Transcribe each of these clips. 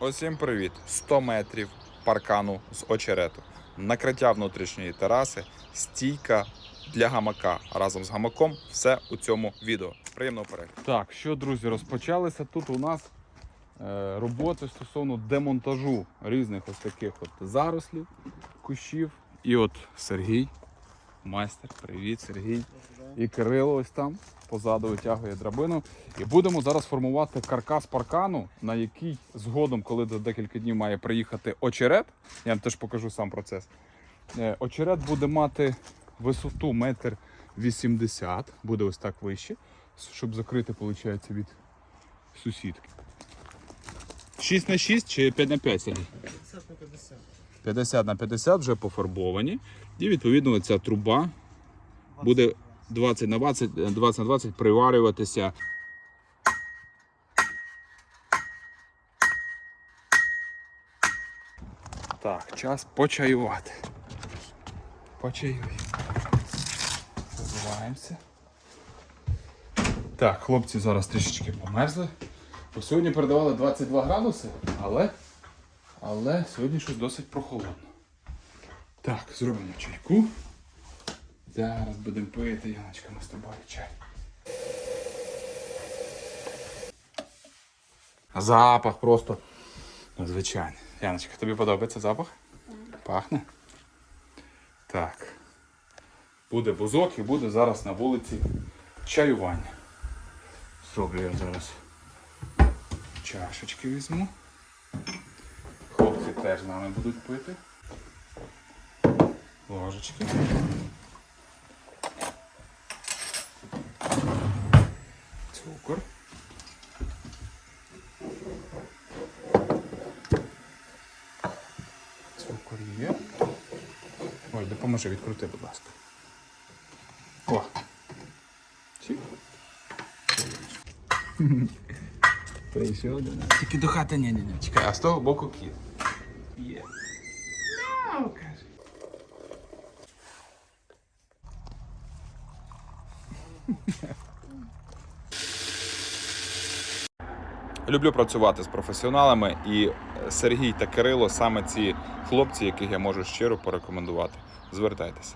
Усім привіт! 100 метрів паркану з очерету, накриття внутрішньої тераси, стійка для гамака. Разом з гамаком все у цьому відео. Приємного перегляду. Так, що, друзі, розпочалися тут у нас е, роботи стосовно демонтажу різних ось таких от зарослів, кущів. І от Сергій, майстер, привіт, Сергій. І Кирило ось там позаду витягує драбину. І будемо зараз формувати каркас паркану, на який згодом, коли за декілька днів має приїхати очерет, я вам теж покажу сам процес. Е, Очерет буде мати висоту метр вісімдесят, буде ось так вище, щоб закрити, виходить, від сусідки. 6 на 6 чи 5 на 5, Сергій? 50 на 50. 50 на 50 вже пофарбовані. І відповідно ця труба буде 20 на 20, 20 на 20 приварюватися. Так, час почаювати. Почаюємо. Забуваємося. Так, хлопці зараз трішечки померзли. Бо сьогодні передавали 22 градуси, але, але сьогодні щось досить прохолодно. Так, зробимо чайку. Зараз будемо пити, Яночка, ми з тобою чай. Запах просто надзвичайний. Яночка, тобі подобається запах? Пахне? Так. Буде бузок і буде зараз на вулиці чаювання. Зроблю я зараз чашечки візьму. Хлопці теж з нами будуть пити. Ложечки. Цукор. Цукор є. Ой, допоможи відкрути, будь ласка. О. Чик. Та ще один. Тільки до хати ні, ні, ні. Чекай, а з того боку кіт. Є. Мяу, Люблю працювати з професіоналами, і Сергій та Кирило саме ці хлопці, яких я можу щиро порекомендувати. Звертайтеся.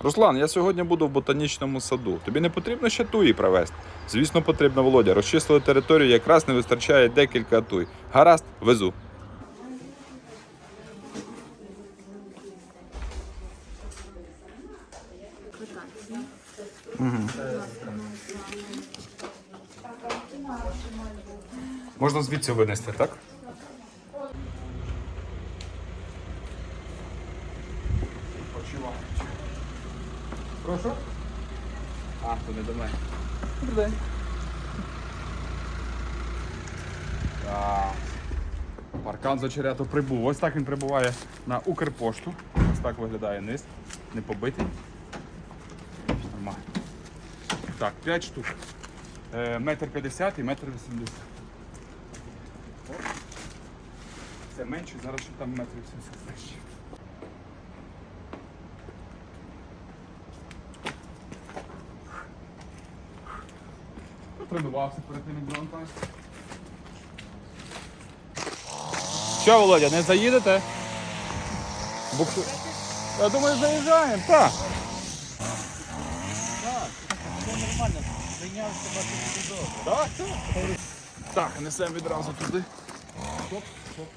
Руслан, я сьогодні буду в ботанічному саду. Тобі не потрібно ще туї привезти? Звісно, потрібно, Володя. Розчислили територію, якраз не вистачає декілька туй. Гаразд, везу. Можна звідси винести, так? Прошу? А, то не до мене. Добрий день. Так. Паркан з прибув. Ось так він прибуває на Укрпошту. Ось так виглядає низ. Не побитий. Нормально. Так, 5 штук. Е, Метр 50 і метр 80. Це менше, зараз ще там метр 80 вище. Тренувався перед тим, як завантажити. Що, Володя, не заїдете? Буксу... Я думаю, заїжджаємо, так. Все нормально. Зайнявся. Так, так. Так, несемо відразу туди. Стоп, стоп.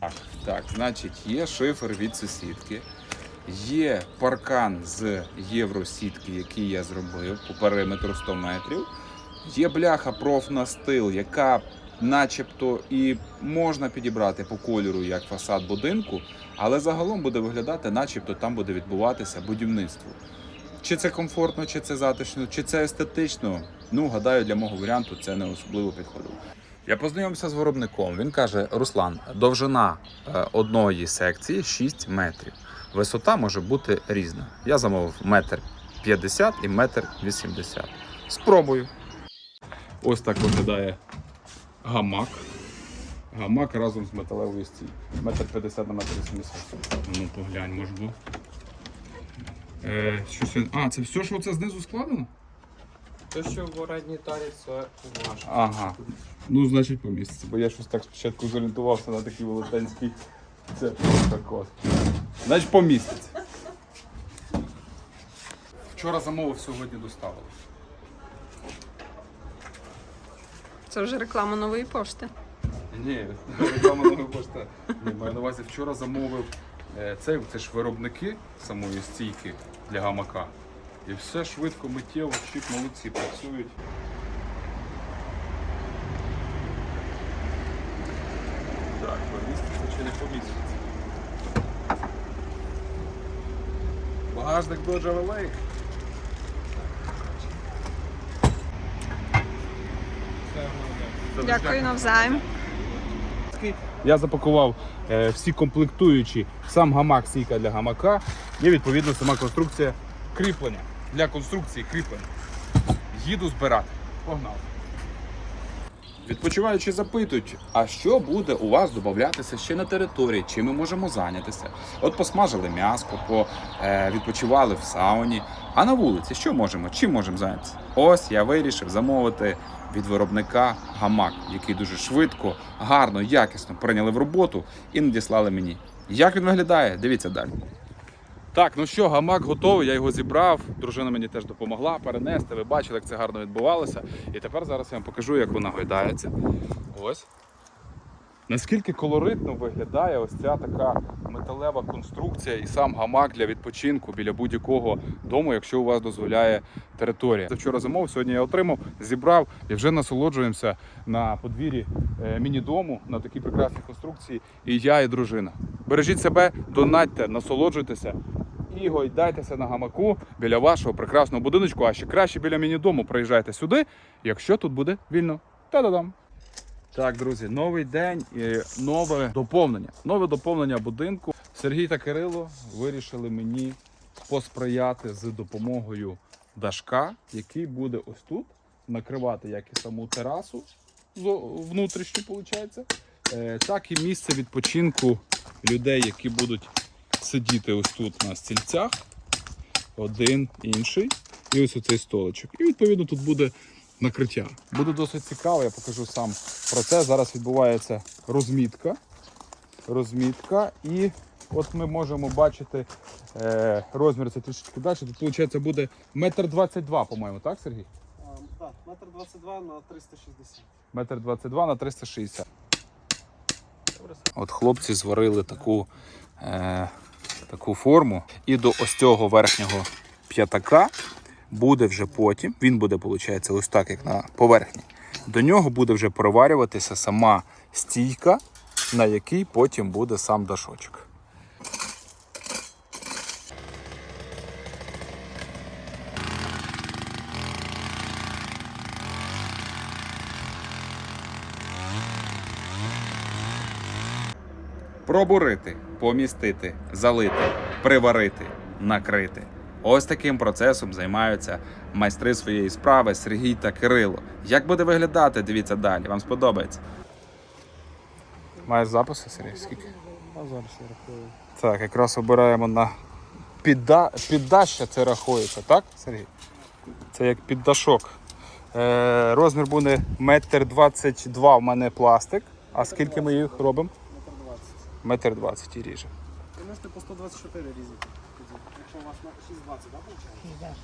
Так, так, значить, є шифер від сусідки, є паркан з євросітки, який я зробив по периметру 100 метрів. Є бляха профнастил, яка начебто і можна підібрати по кольору як фасад будинку, але загалом буде виглядати, начебто там буде відбуватися будівництво. Чи це комфортно, чи це затишно, чи це естетично. Ну, гадаю, для мого варіанту це не особливо підходило. Я познайомився з виробником. Він каже: Руслан, довжина е, одної секції 6 метрів. Висота може бути різна. Я замовив метр 50 і метр 80. Спробую. Ось так виглядає гамак. гамак разом з металевою стійкою. Метр 50 на метр 80. Ну поглянь, може. Е, що це? А, це все, що це знизу складено? То, що в орендній тарі, це ваше. Ага. Ну, значить, поміститься, бо я щось так спочатку зорієнтувався на такий велетенський. Це просто кос. Значить, поміститься. Вчора замовив, сьогодні доставили. Це вже реклама нової пошти. Ні, реклама нової пошти. Ні, маю на увазі, вчора замовив е, це, це ж виробники самої стійки для гамака. І все швидко, миттєво, чик, молодці, працюють. Так, поміститься чи не поміститься. Багажник Dodge Lake. Дякую навзаєм. Я запакував е, всі комплектуючі, сам гамак, стійка для гамака і відповідно сама конструкція кріплення. Для конструкції кріплення. Їду збирати. Погнав. Відпочиваючи запитують, а що буде у вас додатися ще на території, чим ми можемо зайнятися? От посмажили м'яско, е, відпочивали в сауні. А на вулиці що можемо? Чим можемо зайнятися? Ось я вирішив замовити від виробника гамак, який дуже швидко, гарно, якісно прийняли в роботу і надіслали мені. Як він виглядає? Дивіться далі. Так, ну що, гамак готовий, я його зібрав. Дружина мені теж допомогла перенести. Ви бачили, як це гарно відбувалося. І тепер зараз я вам покажу, як вона гойдається. Ось. Наскільки колоритно виглядає ось ця така металева конструкція і сам гамак для відпочинку біля будь-якого дому, якщо у вас дозволяє територія. Вчора замовив, сьогодні я отримав, зібрав і вже насолоджуємося на подвір'ї е, міні-дому на такій прекрасній конструкції. І я, і дружина. Бережіть себе, донатьте, насолоджуйтеся і гойдайтеся на гамаку біля вашого прекрасного будиночку, а ще краще біля міні-дому приїжджайте сюди, якщо тут буде вільно. Та-да-дам! Так, друзі, новий день і нове доповнення. Нове доповнення будинку. Сергій та Кирило вирішили мені посприяти з допомогою дашка, який буде ось тут накривати як і саму терасу внутрішню, виходить, е, так і місце відпочинку людей, які будуть сидіти ось тут на стільцях. Один, інший, і ось оцей столичок. І відповідно тут буде накриття. Буде досить цікаво, я покажу сам процес. Зараз відбувається розмітка. Розмітка, і от ми можемо бачити е, розмір це трішечки далі. Тут виходить буде метр двадцять два, по-моєму, так, Сергій? Так, метр 22 на 360. Метр двадцять два на 360. От хлопці зварили таку, е, таку форму. І до ось цього верхнього п'ятака буде вже потім, він буде, виходить, ось так, як на поверхні. До нього буде вже проварюватися сама стійка, на якій потім буде сам дашочок. Пробурити, помістити, залити, приварити, накрити. Ось таким процесом займаються майстри своєї справи Сергій та Кирило. Як буде виглядати, дивіться далі. Вам сподобається. Маєш записи, Сергій? Скільки? А зараз я рахую. Так, якраз обираємо на підда... піддаща, це рахується, так, Сергій? Це як піддашок. Е, розмір буде метр двадцять два в мене пластик. А скільки ми їх робимо? Метр 20. Метр двадцять і ріже. Ви можете по 124 різати. У вас на 6,20, так, виходить?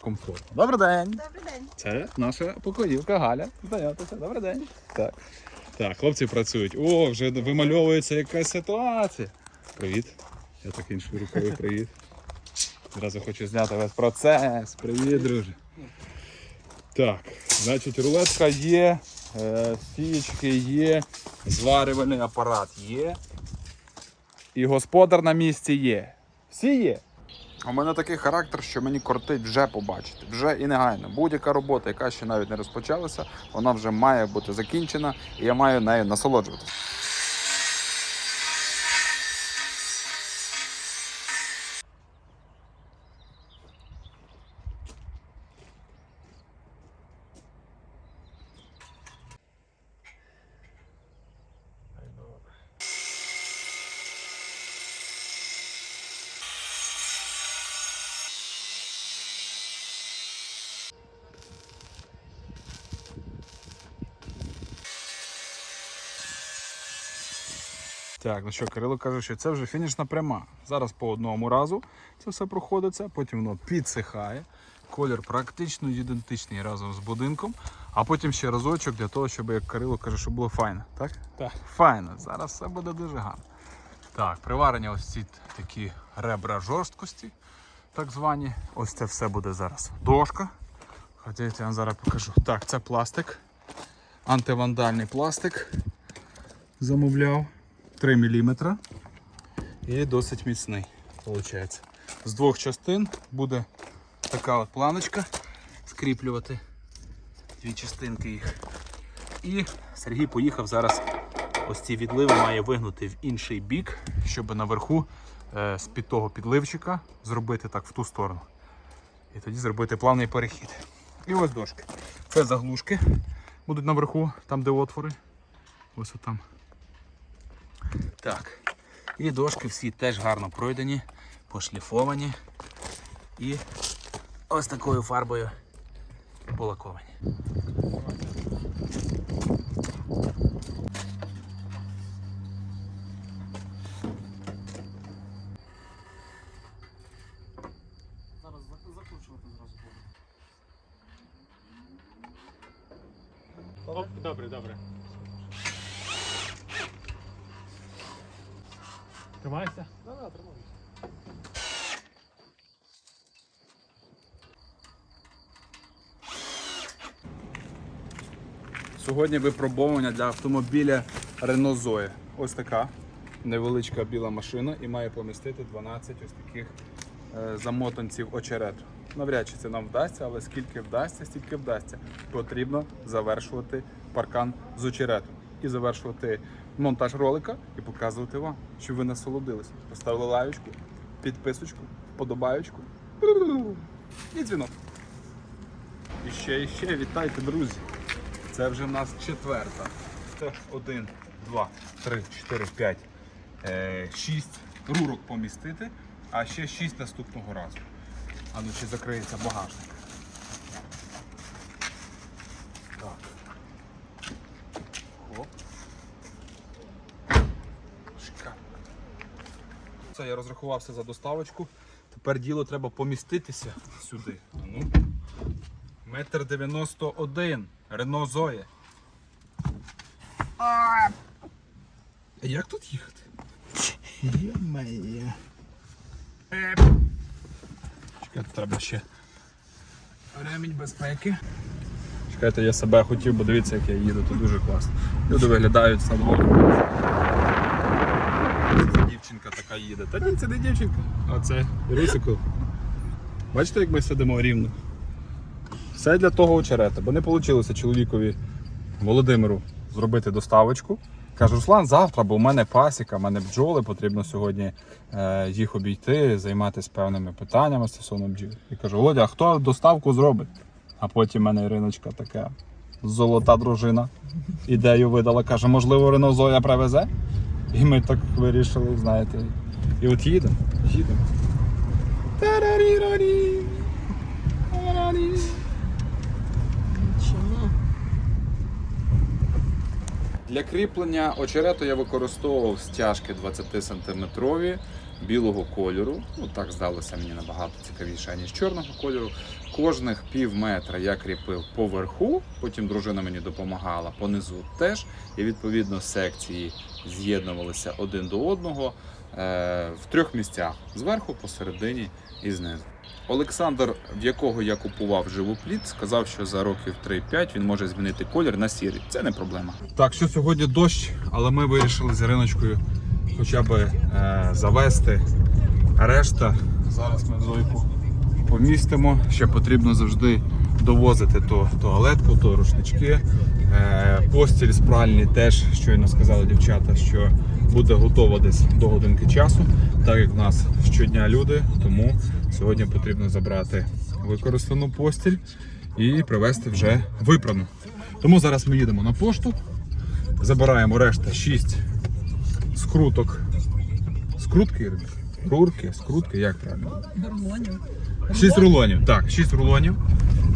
Комфортно. Добрий день. Добрий день. Це наша покоївка Галя. Знайомтеся. Добрий день. Так. Так, хлопці працюють. О, вже вимальовується якась ситуація. Привіт. Я так іншою рукою привіт. Зразу хочу зняти весь процес. Привіт, друже. Так, значить, рулетка є, е, стієчки є, зварювальний апарат є. І господар на місці є. Всі є. У мене такий характер, що мені кортить вже побачити, вже і негайно. Будь-яка робота, яка ще навіть не розпочалася, вона вже має бути закінчена, і я маю нею насолоджуватися. Так, ну що, Кирило каже, що це вже фінішна пряма. Зараз по одному разу це все проходиться, потім воно підсихає. Колір практично ідентичний разом з будинком, а потім ще разочок для того, щоб, як Кирило каже, щоб було файно. Так? Так. Файно. Зараз все буде дуже гарно. Так, приварені ось ці такі ребра жорсткості, так звані. Ось це все буде зараз дошка. Хоча я вам зараз покажу. Так, це пластик. Антивандальний пластик. Замовляв. 3 мм. І досить міцний, виходить. З двох частин буде така от планочка скріплювати дві частинки їх. І Сергій поїхав зараз. Ось ці відливи має вигнути в інший бік, щоб наверху е, з-під того підливчика зробити так в ту сторону. І тоді зробити плавний перехід. І ось дошки. Це заглушки будуть наверху, там де отвори. Ось отам. Так. І дошки всі теж гарно пройдені, пошліфовані і ось такою фарбою полаковані. Зараз зак- закручувати зразу буду. Оп, добре, добре. Тримайся. Да, да, тримаю. Сьогодні випробовування для автомобіля Renault Zoe. Ось така невеличка біла машина і має помістити 12 ось таких е, замотанців очерету. Навряд чи це нам вдасться, але скільки вдасться, стільки вдасться. Потрібно завершувати паркан з очерету і завершувати монтаж ролика і показувати вам, що ви насолодились. Поставили лайочку, підписочку, вподобаючку і дзвінок. І ще, і ще вітайте, друзі! Це вже в нас четверта. Це один, два, три, чотири, п'ять, е, шість рурок помістити, а ще шість наступного разу. А ну чи закриється багажник. Так. Хоп. Шикарно. Це я розрахувався за доставочку. Тепер діло треба поміститися сюди. Ну. Метр дев'яносто один. Рено Зоє. А як тут їхати? Є-моє. Чекайте, треба ще. Ремінь безпеки. Чекайте, я себе хотів, бо дивіться, як я їду, тут дуже класно. Люди виглядають задоволені. Це дівчинка така їде. Та ні, це не дівчинка, а це Рисико. Бачите, як ми сидимо рівно? Все для того очерета, бо не вийшло чоловікові Володимиру зробити доставочку. Каже, Руслан, завтра, бо в мене пасіка, в мене бджоли, потрібно сьогодні е, їх обійти, займатися певними питаннями стосовно бджіл. І кажу, Володя, а хто доставку зробить? А потім в мене Іриночка така золота дружина. Ідею видала, каже, можливо, Рено Зоя привезе. І ми так вирішили, знаєте. І от їдемо, їдемо. Для кріплення очерету я використовував стяжки 20 сантиметрові білого кольору. Ну так здалося мені набагато цікавіше, ніж чорного кольору. Кожних пів метра я кріпив поверху, потім дружина мені допомагала понизу теж. І відповідно секції з'єднувалися один до одного е, в трьох місцях: зверху, посередині і знизу. Олександр, в якого я купував живопліт, сказав, що за років 3-5 він може змінити колір на сірий. Це не проблема. Так, що сьогодні дощ, але ми вирішили з Іриночкою хоча б е, завести. Решта зараз ми зойку помістимо. Ще потрібно завжди довозити то туалетку, то рушнички. Е, постіль спральні теж щойно сказали дівчата, що буде готова десь до годинки часу, так як в нас щодня люди, тому сьогодні потрібно забрати використану постіль і привезти вже випрану. Тому зараз ми їдемо на пошту, забираємо решта 6 скруток. Скрутки, Рурки, скрутки, як правильно? Гормонів. Шість рулонів. Так, шість рулонів.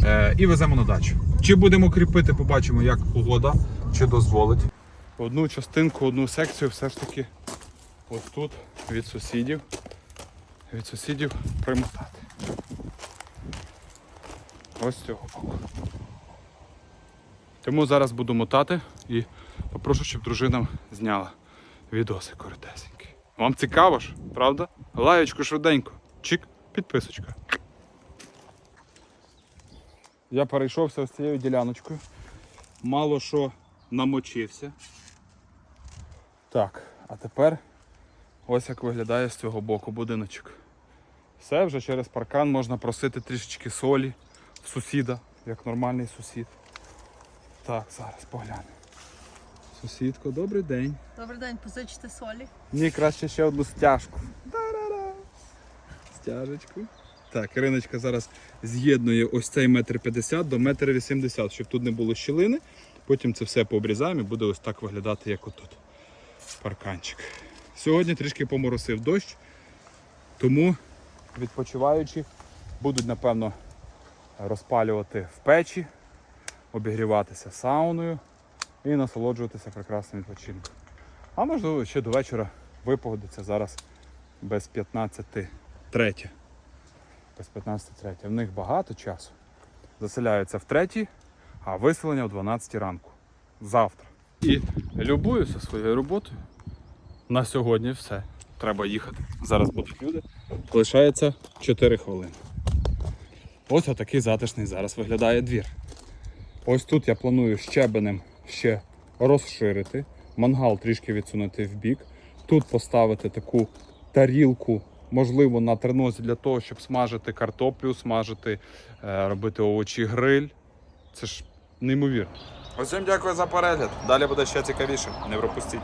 Е, і веземо на дачу. Чи будемо кріпити, побачимо, як погода, чи дозволить. Одну частинку, одну секцію все ж таки ось тут від сусідів. Від сусідів примотати. Ось з цього боку. Тому зараз буду мотати і попрошу, щоб дружина зняла відоси коротесенькі. Вам цікаво ж, правда? Лаєчку швиденько. Чик, підписочка. Я перейшовся ось цією діляночкою. Мало що намочився. Так, а тепер ось як виглядає з цього боку будиночок. Все вже через паркан можна просити трішечки солі в сусіда, як нормальний сусід. Так, зараз поглянемо. Сусідко, добрий день. Добрий день, позичте солі. Ні, краще ще одну стяжку. Та-ра-ра. Стяжечку. Так, Іриночка зараз з'єднує ось цей метр п'ятдесят до метр вісімдесят, щоб тут не було щілини. Потім це все пообрізаємо і буде ось так виглядати, як отут. Парканчик. Сьогодні трішки поморосив дощ, тому відпочиваючі будуть, напевно, розпалювати в печі, обігріватися сауною і насолоджуватися прекрасним відпочинком. А можливо, ще до вечора випогодиться зараз без 15.3. Без 15.3. В них багато часу. Заселяються в третій, а виселення в 12 ранку. Завтра. І любуюся своєю роботою. На сьогодні все. Треба їхати. Зараз будуть люди. Лишається 4 хвилини. Ось отакий затишний зараз виглядає двір. Ось тут я планую щебенем ще розширити, мангал трішки відсунути в бік. Тут поставити таку тарілку, можливо, на тернозі для того, щоб смажити картоплю, смажити, е, робити овочі гриль. Це ж неймовірно. Усім дякую за перегляд. Далі буде ще цікавіше. Не пропустіть.